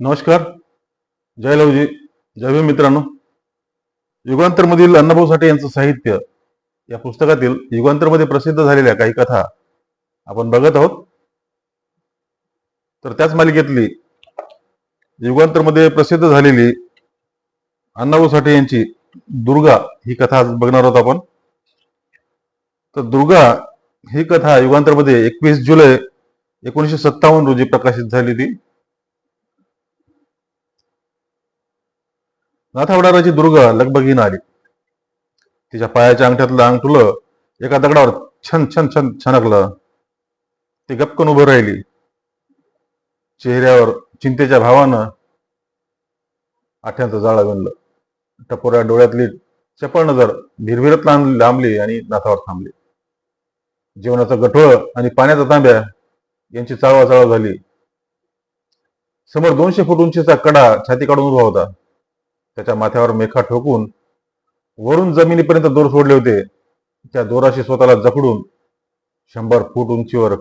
नमस्कार. जय लवजी. जय भीम मित्रांनो. युगांतरमधील अण्णाभाऊ साठे यांचं साहित्य या पुस्तकातील युगांतरमध्ये प्रसिद्ध झालेल्या काही कथा आपण बघत आहोत. तर त्याच मालिकेतली युगांतरमध्ये प्रसिद्ध झालेली अण्णाभाऊ साठे यांची दुर्गा ही कथा आज बघणार आहोत आपण. तर दुर्गा ही कथा युगांतरमध्ये एकवीस जुलै एकोणीसशे सत्तावन्न रोजी प्रकाशित झाली ती नाथावडाराची दुर्ग लगबगीनं आली तिच्या पायाच्या अंगठ्यातलं अंगठुलं एका दगडावर छन छन छन छनकलं. ती गपकन उभं राहिली. चेहऱ्यावर चिंतेच्या भावानं आठ्यांचं जाळं विणलं टपोऱ्या डोळ्यातली चपळ नजर भिरभिरत लांब- लांबली आणि नाथावर थांबली. जेवणाचं गठोळ आणि पाण्याचा तांब्या यांची चाळवा चाळव झाली. समोर दोनशे फूट उंचीचा कडा छाती काढून उभा होता. त्याच्या माथ्यावर मेखा ठोकून वरून जमिनीपर्यंत दोर सोडले होते. त्या दोराशी स्वतःला जखडून शंभर फूट उंचीवर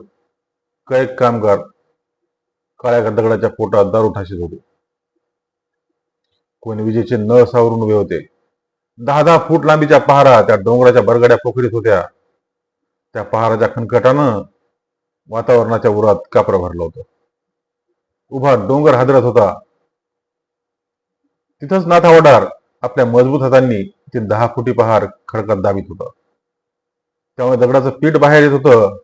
कैक कामगार काळ्या दगडाच्या पोटात दारू ठाशीत होते. कोणी विजेचे नळ सावरून उभे होते. दहा दहा फूट लांबीच्या पहारा त्या डोंगराच्या बरगड्या पोखडीत होत्या. त्या पहाराच्या खनकटानं वातावरणाच्या उरात कापरा भरला होता. उभा डोंगर हादरत होता. तिथंच नाथावडार आपल्या मजबूत हातांनी ते दहा फुटी पहार खडकत दाबीत होत. त्यामुळे दगडाचं पीठ बाहेर येत होतं.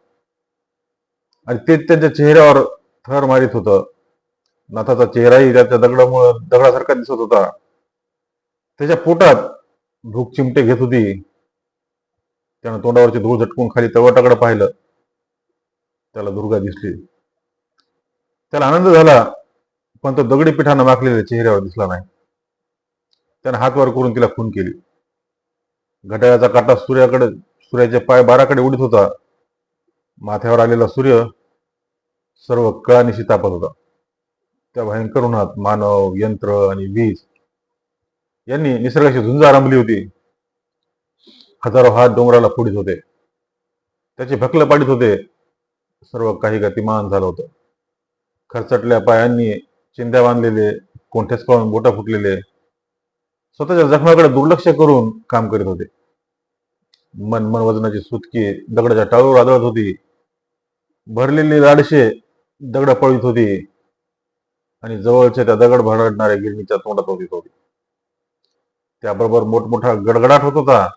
आणि तेच त्यांच्या चेहऱ्यावर थर मारित होतं. नाथाचा चेहराही त्याच्या दगडामुळं दगडासारखा दिसत होता. त्याच्या पोटात भूक चिमटे घेत होती. त्यानं तोंडावरची धूळ झटकून खाली तवटाकडे पाहिलं. त्याला दुर्गा दिसली. त्याला आनंद झाला पण तो दगडी पिठानं माखलेल्या चेहऱ्यावर दिसला नाही. त्यानं हात वर करून तिला खून केली. घड्याळाचा काटा सूर्याकडे सूर्याचे पाय बाराकडे उडीत होता. माथ्यावर आलेला सूर्य सर्व कळानिशी तापत होता. त्या भयंकर उन्हात मानव यंत्र आणि वीज यांनी निसर्गाशी झुंज आरंभली होती. हजारो हात डोंगराला फोडीत होते. त्याचे भकलं पाडीत होते. सर्व काही गतिमान झालं होतं. खरचटल्या पायांनी चिंध्या बांधलेले कोंठेच पाहून बोटा फुटलेले स्वतःच्या जखमाकडे दुर्लक्ष करून काम करीत होते. मन मन वजनाची सुतकी दगडाच्या टाळूवर आदळत होती. भरलेली लाडशे दगड पळीत होती. आणि जवळच्या त्या दगड भरडणाऱ्या गिरणीच्या तोंडात होती होती त्याबरोबर मोठमोठा गडगडाट होत होता.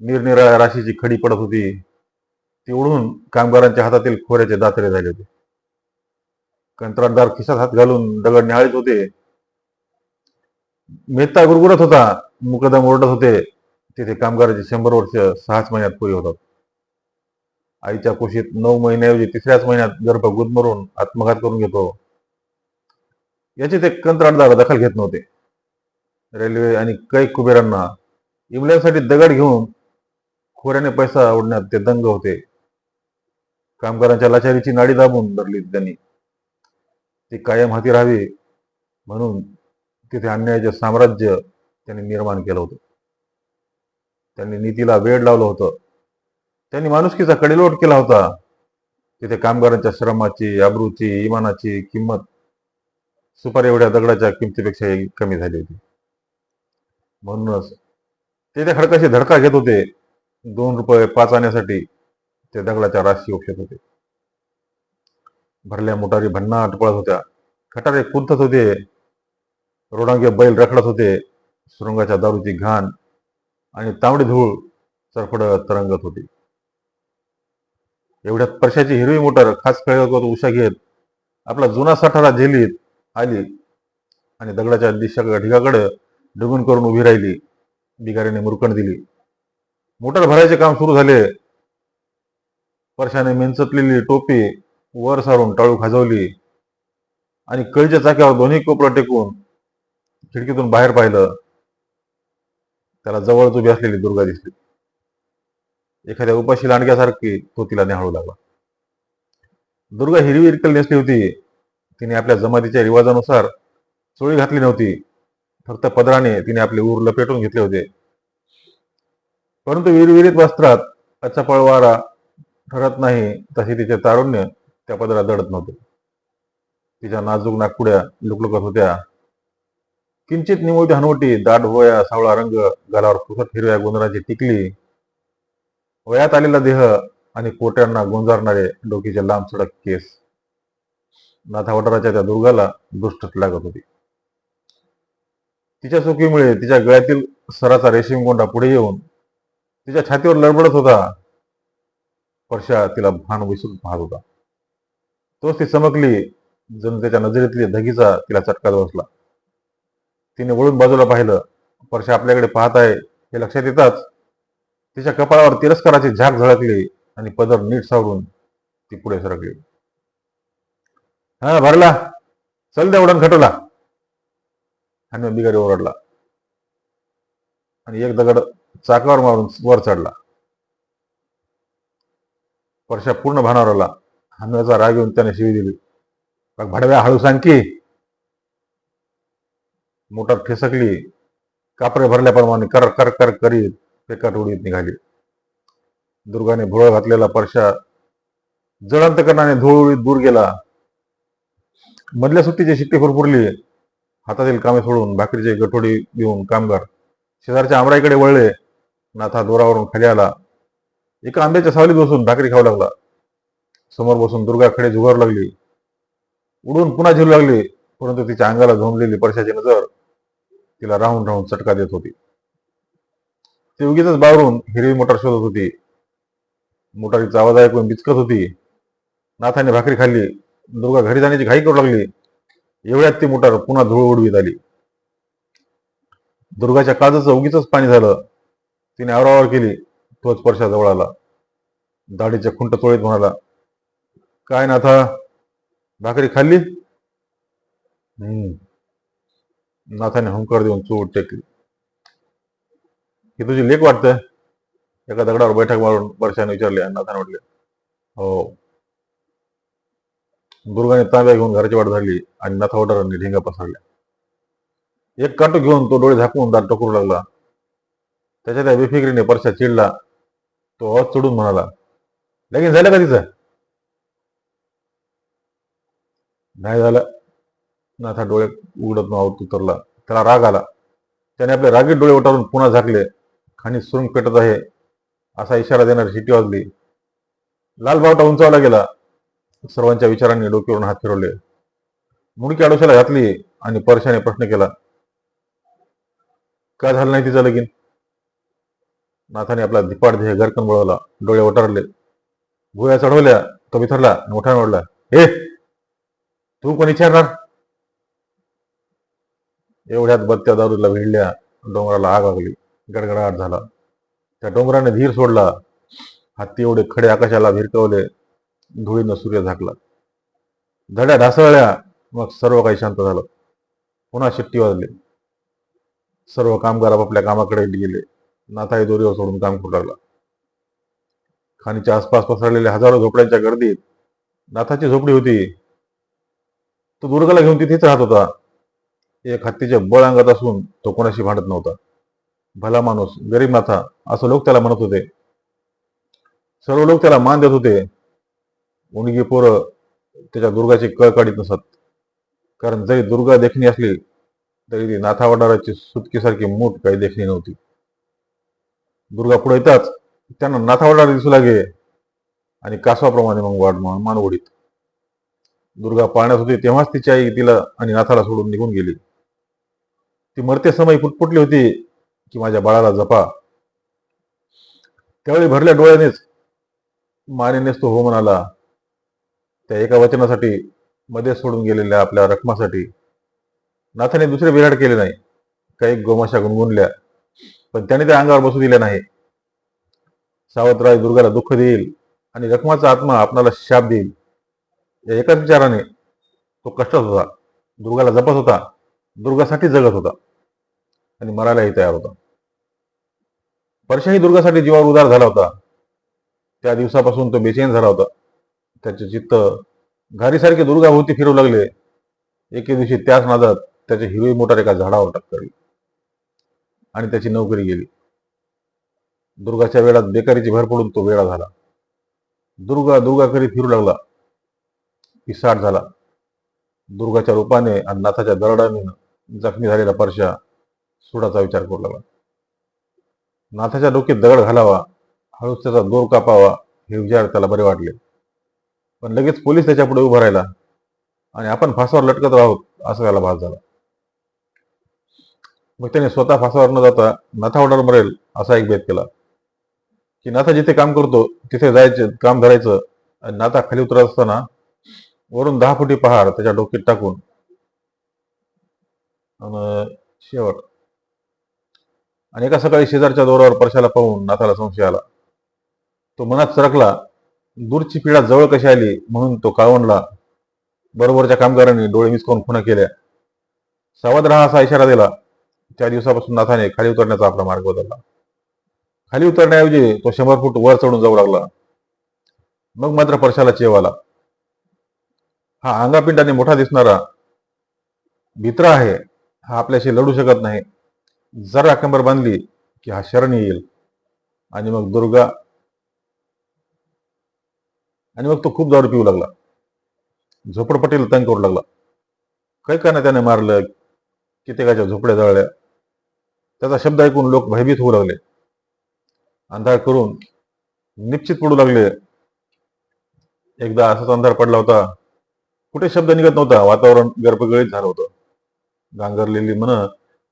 निरनिराळ्या राशीची खडी पडत होती. ती उडून कामगारांच्या हातातील खोऱ्याचे दातरे झाले होते. कंत्राटदार खिशात हात घालून दगड निहाळीत होते. मेहता गुरगुरत होता मुकदम ओरडत होते. तिथे कामगाराचे शंभर वर्ष सहाच महिन्यात पुरी होतात. आईच्या कुशीत नऊ महिन्याऐवजी तिसऱ्याच महिन्यात गर्भ गुदमरून आत्मघात करून घेतो. याची ते कंत्राटदार दखल घेत नव्हते. रेल्वे आणि कैक कुबेरांना इमल्यासाठी दगड घेऊन खोऱ्याने पैसा ओढण्यात ते दंग होते. कामगारांच्या लाचारीची नाडी दाबून धरली त्यांनी. ती कायम हाती राहावी म्हणून तिथे अन्यायाचे साम्राज्य त्यांनी निर्माण केलं होतं. त्यांनी नीतीला वेळ लावलं होतं. त्यांनी माणुसकीचा कडेलोट केला होता. तिथे कामगारांच्या श्रमाची आबरूची इमानाची किंमत सुपारी एवढ्या दगडाच्या किमतीपेक्षा कमी झाली होती. म्हणूनच ते त्या खडकाशी धडका घेत होते. दोन रुपये पाच आणण्यासाठी ते दगडाच्या राशी उपशत होते. भरल्या मोटारी भन्नाट पळत होत्या. खटारे कुंथत होते. रोडांगे बैल रखडत होते सुरुंगाच्या दारूची घाण आणि तांबडी धूळ सरफड तरंगत होती. एवढ्यात परशाची हिरवी मोटर खास खेळगत उशा घेत आपला जुना साठारा झेलीत आली आणि दगडाच्या दिशा ढिगाकडे डुगून करून उभी राहिली. बिगारीने मुरकण दिली. मोटर भरायचे काम सुरू झाले. परशाने मेंचतलेली टोपी वर सारून टाळू खाजवली आणि कळीच्या चाक्यावर दोन्ही कोपरं टेकून खिडकीतून बाहेर पाहिलं त्याला जवळच उभी असलेली दुर्गा दिसली. एखाद्या उपाशी लांडग्यासारखी तो तिला न्याहाळू लागला. दुर्गा हिरवी इरकल नेसली होती. तिने आपल्या जमातीच्या रिवाजानुसार चोळी घातली नव्हती. फक्त पदराने तिने आपले ऊर लपेटून घेतले होते. परंतु विरविरीत वस्त्रात अचपळ वारा ठरत नाही तसे तिचे तारुण्य त्या पदरात दडत नव्हते. तिच्या नाजूक नागपुड्या लुकलुकत होत्या. किंचित निमुळती हनवटी दाट वया सावळा रंग गालावर पुसत हिरव्या गोंधळाची टिकली. वयात आलेला देह आणि कोट्यांना गोंजारणारे डोकीचे लांब सडक केस. नाथावटाराच्या त्या दुर्गाला दुष्ट लागत होती. तिच्या चुकीमुळे तिच्या गळ्यातील सराचा रेशीम गोंडा पुढे येऊन तिच्या छातीवर लडबडत होता. परशा तिला भान विसरून पाहत होता. तोच ती चमकली जनतेच्या त्याच्या नजरेतली धगीचा तिला चटका बसला. तिने वळून बाजूला पाहिलं. परशा आपल्याकडे पाहत आहे हे लक्षात येताच तिच्या कपाळावर तिरस्काराची झाक झळकली आणि पदर नीट सावरून ती पुढे सरकली. हा भरला. चल द्या उडण खटवला हनुमान बिगारी ओरडला. आणि एक दगड चाकावर मारून वर चढला. परशा पूर्ण भानावर आला. हनव्याचा राग येऊन त्याने शिवी दिली. मग हळू सांग की. मोटार ठेसकली कापरे भरल्याप्रमाणे कर कर कर करीत पेकाट उडीत निघाली. दुर्गाने भुळ घातलेला परशा जळंतकरणाने धूळ उडीत दूर गेला. मधल्या सुट्टीची शिट्टी फुरफुरली. हातातील कामे सोडून भाकरीचे गठोडी घेऊन कामगार शेजारच्या आमराईकडे वळले. नाथा दोरावरून खाली आला. एका आंब्याच्या सावलीत बसून भाकरी खाऊ लागला. समोर बसून दुर्गा खडे झुगारू लागली. उडून पुन्हा झिरू लागली परंतु तिच्या अंगाला झोंबलेली परशाची नजर तिला राहून राहून चटका देत होती. ती उगीच बावरून हिरवी मोटार शोधत होती. मोटारीचा आवाज ऐकून बिचकत होती. नाथाने भाकरी खाल्ली. दुर्गा घरी जाण्याची घाई करू लागली. एवढ्यात ती मोटार पुन्हा धूळ उडवीत आली. दुर्गाच्या काजच उगीच पाणी झालं. तिने आवरावर केली. तो स्पर्शाजवळ जवळ आला. दाढीच्या खुंट तोळीत म्हणाला काय नाथा? भाकरी खाल्ली? हम्म. नाथाने हुंकार देऊन चूर टेकली ही तुझी लेख वाटतंय? एका दगडावर बैठक मारून वर्षाने विचारले आणि नाथाने म्हटले हो. दुर्गाने तांब्या घेऊन घराची वाट धरली आणि नाथावडारांनी ढिंगा पसरल्या. एक काटू घेऊन तो डोळे झाकून दार टोकरू लागला. त्याच्या त्या बेफिक्रीने परशा चिडला. तो आवाज चढून म्हणाला लगीन झालं का तिचं? नाही झालं. नाथा डोळे उघडत नव्हत उतरला. त्याला राग आला. त्याने आपले रागीत डोळे उठारून पुन्हा झाकले. खाणी सुरुंग पेटत आहे. असा इशारा देणारी शिटी वाजली. लाल बावटा उंचावला गेला. सर्वांच्या विचारांनी डोक्यावरून हात फिरवले. मुडकी आडोशाला घातली आणि परशाने प्रश्न केला काय झालं नाही तिचं लगीन? नाथाने आपला धिपाड ध्येय गरकन वळवला. डोळे ओटारले भुया चढवल्या. तो बिथरला मोठ्याने ओढला. हे तू कोण विचारणार? एवढ्यात बत्त्या दारूला भिडल्या डोंगराला आग लागली गडगडाट झाला. त्या डोंगराने धीर सोडला. हत्ती एवढे खडे आकाशाला भिरकवले धुळीनं सूर्य झाकला. धड्या ढासळल्या मग सर्व काही शांत झालं. पुन्हा शिट्टी वाजली. सर्व कामगार आपापल्या कामाकडे गेले. नाथाई दोरीवर सोडून काम करू लागला. खाणीच्या आसपास पसरलेल्या हजारो झोपड्यांच्या गर्दीत नाथाची झोपडी होती. तो दुर्गाला घेऊन तिथेच राहत होता. एक हत्तीचे बळ अंगात असून तो कोणाशी भांडत नव्हता. भला माणूस गरीब नाथा असं लोक त्याला म्हणत होते. सर्व लोक त्याला मान देत होते. उणगी पोरं त्याच्या दुर्गाची कळ काढीत नसत. कारण जरी दुर्गा देखणी असली तरी ती नाथावडाराची सुटकीसारखी मूठ काही देखणी नव्हती. दुर्गा पुढे येताच त्यांना नाथावडार दिसू लागे आणि कासवाप्रमाणे मग वाढ मान उडीत दुर्गा पाळण्यात होती तेव्हाच तिची आई तिला आणि नाथाला सोडून निघून गेली. ती मरते समय पुटपुटली होती की माझ्या बाळाला जपा. त्यावेळी भरल्या डोळ्यानेच मानेनेच तो हो म्हणाला त्या एका वचनासाठी मध्ये सोडून गेलेल्या आपल्या रकमासाठी नाथाने दुसरे बिराड केले नाही. काही गोमाशा गुणगुणल्या पण त्याने त्या अंगावर बसू दिल्या नाही. सावतराय दुर्गाला दुःख देईल आणि रकमाचा आत्मा आपणाला शाप देईल. या एकाच विचाराने तो कष्टात होता. दुर्गाला जपत होता. दुर्गासाठी जगत होता. आणि मरायलाही तयार होता. परशाही दुर्गासाठी जीवावर उदार झाला होता. त्या दिवसापासून तो बेचैन झाला होता. त्याचे चित्त घारीसारखे दुर्गाभोवती फिरू लागले. एके दिवशी त्याच नादात त्याचे हिरवी मोटार एका झाडावर टक्करली आणि त्याची नोकरी गेली. दुर्गाच्या वेळात बेकारीची भर पडून तो वेळा झाला. दुर्गा दुर्गा करीत फिरू लागला. पिसाट झाला. दुर्गाच्या रूपाने आणि नाथाच्या दरडाने जखमी झालेला परशा सुडाचा विचार करू लागला. नाथाच्या डोक्यात दगड घालावा हळूच त्याचा दोर कापावा हे विचार त्याला बरे वाटले. पण लगेच पोलीस त्याच्या पुढे उभा राहिला आणि आपण फासावर लटकत राहूत असं त्याला भास झाला. मग त्याने स्वतः फासावर न जाता नाथावडावर मरेल असा एक भेद केला. की नाथा जिथे काम करतो तिथे जायचे काम धरायचं आणि नाथा खाली उतरत असताना वरून दहा फुटी पहाड त्याच्या डोक्यात टाकून आणि शेवट. आणि एका सकाळी शेजारच्या दोरावर परशाला पाहून नाथाला संशय आला. तो मनात सरकला दूरची पिढा जवळ कशी आली म्हणून तो काळवणला बरोबरच्या कामगारांनी डोळे मिसकावून खुणा केल्या. सावध राहा असा इशारा दिला त्या दिवसापासून नाथाने खाली उतरण्याचा आपला मार्ग बदलला. खाली उतरण्याऐवजी तो शंभर फूट वर चढून जाऊ लागला. मग मात्र परशाला चेव आला. हा अंगापिंडाने मोठा दिसणारा भित्रा आहे. हा आपल्याशी लढू शकत नाही. जरा कंबर बांधली की हा शरण येईल. आणि मग दुर्गा आणि मग तो खूप दारू पिऊ लागला. झोपडपट्टीला तंग करू लागला. कैकाने त्याने मारलं कित्येकाच्या झोपड्या जळल्या. त्याचा शब्द ऐकून लोक भयभीत होऊ लागले. अंधार करून निश्चित पडू लागले. एकदा असाच अंधार पडला होता. कुठे शब्द निघत नव्हता. वातावरण गर्भगळीत झालं होतं. गांगरलेली मन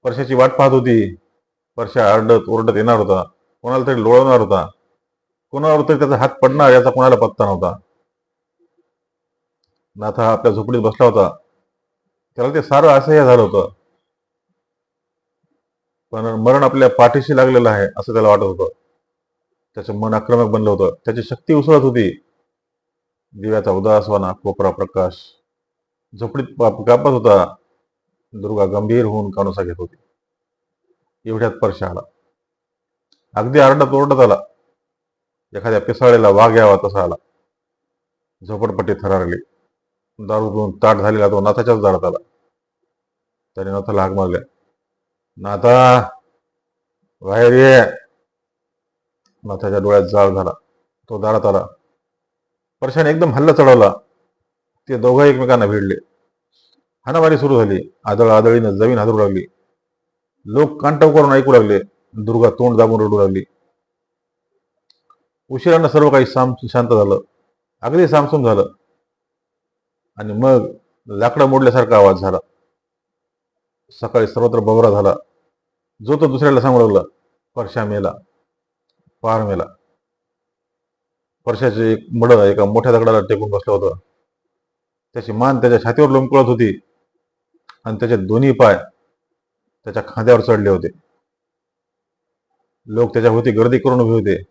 परशाची वाट पाहत होती. परशा आरडत ओरडत येणार होता. कोणाला तरी लोळवणार होता. कोणावर तरी त्याचा हात पडणार याचा कोणाला पत्ता नव्हता. नाथा आपल्या झोपडीत बसला होता. त्याला ते सारं असह्य झालं होतं. पण मरण आपल्या पाठीशी लागलेलं आहे असं त्याला वाटत होतं. त्याचं मन आक्रमक बनलं होतं. त्याची शक्ती उसळत होती. दिव्याचा उदासवाना कोपरा प्रकाश. झोपडीत कापत होता. दुर्गा गंभीर होऊन कानुसा घेत होती. एवढ्यात परशा आला. अगदी आरडत ओरडत आला. एखाद्या पिसाळेला वाघ यावा तसा आला. झोपडपट्टी थरारली. दारू पिऊन ताट झालेला तो नाथाच्याच दारात आला. त्याने नाथाला हाक मारल्या नाथा! बाहेर ये! नाथाच्या डोळ्यात जाळ झाला. तो दारात आला. परशाने एकदम हल्ला चढवला. ते दोघं एकमेकांना भिडले. हाणामारी सुरू झाली. आदळ आदळीनं जमीन हादरू लागली. लोक कांटव करून ऐकू लागले. दुर्गा तोंड दाबून रडू लागली. उशिरानं सर्व काही साम शांत झालं. अगदी सामसूम झालं. आणि मग लाकडं मोडल्यासारखा आवाज झाला. सकाळी सर्वत्र बबरा झाला. जो तो दुसऱ्याला सांगू लागला परशा मेला पार मेला. परशाचे एक मड एका मोठ्या दगडाला टेकून बसलं होतं. त्याची मान त्याच्या छातीवर लोंबकळत होती. आणि त्याचे दोन्ही पाय त्याच्या खांद्यावर चढले होते. लोक त्याच्या होती गर्दी करून उभे होते.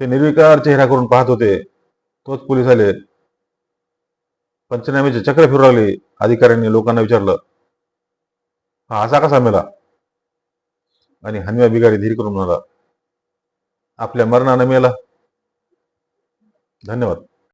ते निर्विकार चेहरा करून पाहत होते. तोच पोलीस आले. पंचनाम्याचे चक्र फिरू लागले. अधिकाऱ्यांनी लोकांना विचारलं हा असा कसा मेला? आणि हनव्या बिगारी धीर करून म्हणाला आपल्या मरणानं मेला. धन्यवाद.